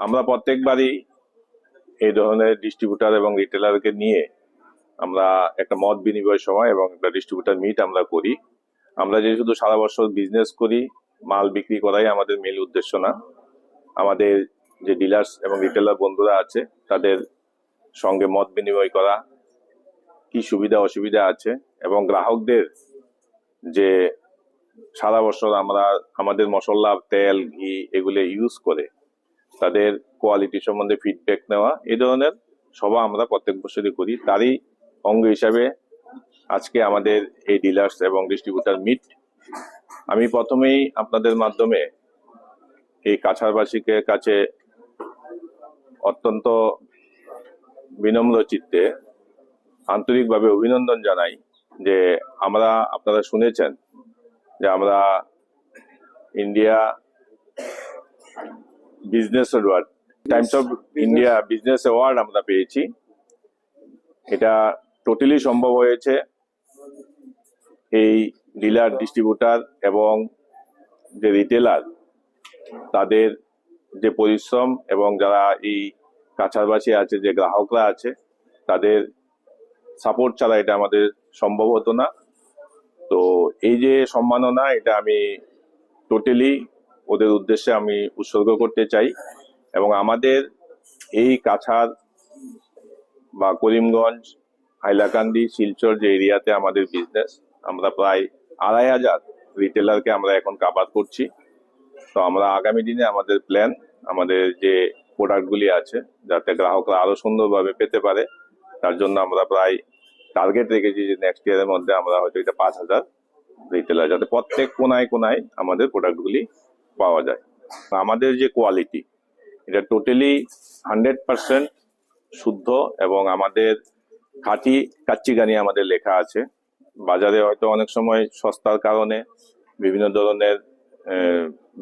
আমরা প্রত্যেকবারই এই ধরনের ডিস্ট্রিবিউটার এবং রিটেলারকে নিয়ে আমরা একটা মত বিনিময় সময় এবং একটা ডিস্ট্রিবিউটার মিট আমরা করি। আমরা যে শুধু সারা বছর বিজনেস করি, মাল বিক্রি করাই আমাদের মেল উদ্দেশ্য না। আমাদের যে ডিলার্স এবং রিটেলার বন্ধুরা আছে, তাদের সঙ্গে মত বিনিময় করা কি সুবিধা, অসুবিধা আছে এবং গ্রাহকদের যে সারা বছর আমরা, আমাদের মশলা, তেল, ঘি এগুলো ইউজ করে তাদের কোয়ালিটি সম্বন্ধে ফিডব্যাক নেওয়া, এই ধরনের সভা আমরা প্রত্যেক বছরই করি। তারই অঙ্গ হিসাবে আজকে আমাদের এই ডিলার্স এবং ডিস্ট্রিবিউটার মিট আমি প্রথমেই আপনাদের মাধ্যমে এই কাছারবাসীকে কাছে অত্যন্ত বিনম্র চিত্তে আন্তরিকভাবে অভিনন্দন জানাই যে আমরা, আপনারা শুনেছেন যে আমরা India business award Times of India business award আমরা পেয়েছি। এটা টোটালি সম্ভব হয়েছে। এই ডিলার ডিস্ট্রিবিউটার এবং যে রিটেলার তাদের যে পরিশ্রম এবং যারা এই কাছারবাসী আছে যে গ্রাহকরা আছে তাদের সাপোর্ট ছাড়া এটা আমাদের সম্ভব হতো না। তো এই যে সম্মাননা এটা আমি টোটালি ওদের উদ্দেশ্যে আমি উৎসর্গ করতে চাই এবং আমাদের এই কাছার বা করিমগঞ্জ, হাইলাকান্দি, শিলচর যে এরিয়াতে আমাদের বিজনেস আমরা প্রায় আড়াই হাজার রিটেলারকে আমরা এখন কাভার করছি। তো আমরা আগামী দিনে আমাদের প্ল্যান আমাদের যে প্রোডাক্টগুলি আছে, যাতে গ্রাহকরা আরও সুন্দরভাবে পেতে পারে, তার জন্য আমরা প্রায় টার্গেট রেখেছি যে নেক্সট ইয়ারের মধ্যে আমরা হয়তো এটা পাঁচ হাজার রিটেলার যাতে প্রত্যেক কোনায় কোনায় আমাদের প্রোডাক্টগুলি পাওয়া যায়। আমাদের যে কোয়ালিটি এটা টোটালি হান্ড্রেড পার্সেন্ট শুদ্ধ এবং আমাদের খাঁটি কাচ্চিগানি আমাদের লেখা আছে। বাজারে হয়তো অনেক সময় সস্তার কারণে বিভিন্ন ধরনের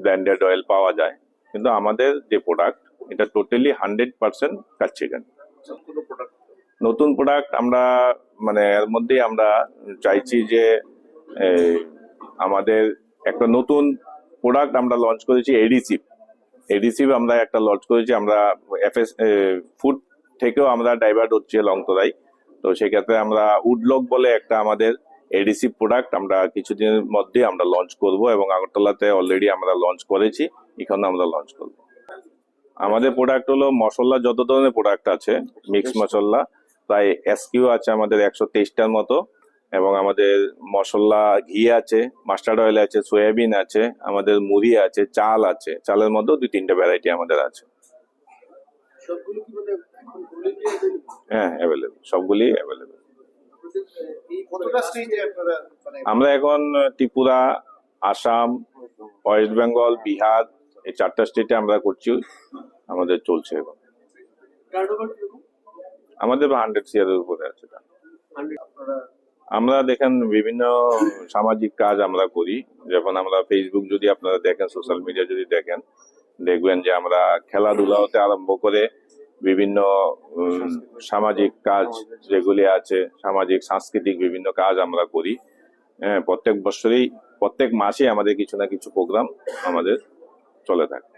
ব্র্যান্ডেড অয়েল পাওয়া যায়। কিন্তু আমাদের যে প্রোডাক্ট এটা টোটালি হান্ড্রেড পার্সেন্ট কাচ্চিগানি নতুন প্রোডাক্ট আমরা মানে এর মধ্যেই আমরা চাইছি যে আমাদের একটা নতুন প্রোডাক্ট আমরা লঞ্চ করেছি এডিসিভ এডিসিভ আমরা একটা লঞ্চ করেছি আমরা এফএস ফুড থেকেও আমরা ডাইভার্ট হচ্ছে লংতরাই তো সেক্ষেত্রে আমরা উডলক বলে একটা আমাদের এডিসিভ প্রোডাক্ট আমরা কিছুদিনের মধ্যে আমরা লঞ্চ করব এবং আগরতলাতে অলরেডি আমরা লঞ্চ করেছি এখানে আমরা লঞ্চ করব। আমাদের প্রোডাক্ট হলো মশলা যত ধরনের প্রোডাক্ট আছে মিক্স মশলা প্রায় এসকিউ আছে আমাদের একশো তেইশটার মতো। এবং আমাদের মশলা ঘি আছে মাস্টার্ড অয়েল আছে সয়াবিন আছে আমাদের মুড়ি আছে চাল আছে। চালের মধ্যেও দুই তিনটে ভ্যারাইটি আমাদের আছে। মানে? হ্যাঁ অ্যাভেলেবেল সবগুলি অ্যাভেলেবেল মানে আমরা এখন ত্রিপুরা আসাম ওয়েস্ট বেঙ্গল বিহার এই চারটা স্টেটে আমরা করছি। আমাদের চলছে এখন। আমাদের হান্ড্রেড সিয়ারের উপরে আছে। আমরা দেখেন বিভিন্ন সামাজিক কাজ আমরা করি। যখন আমরা ফেসবুক যদি আপনারা দেখেন সোশ্যাল মিডিয়া যদি দেখেন দেখবেন যে আমরা খেলাধুলা হতে আরম্ভ করে বিভিন্ন সামাজিক কাজ যেগুলি আছে সামাজিক সাংস্কৃতিক বিভিন্ন কাজ আমরা করি। হ্যাঁ প্রত্যেক বছরেই প্রত্যেক মাসে আমাদের কিছু না কিছু প্রোগ্রাম আমাদের চলে থাকে।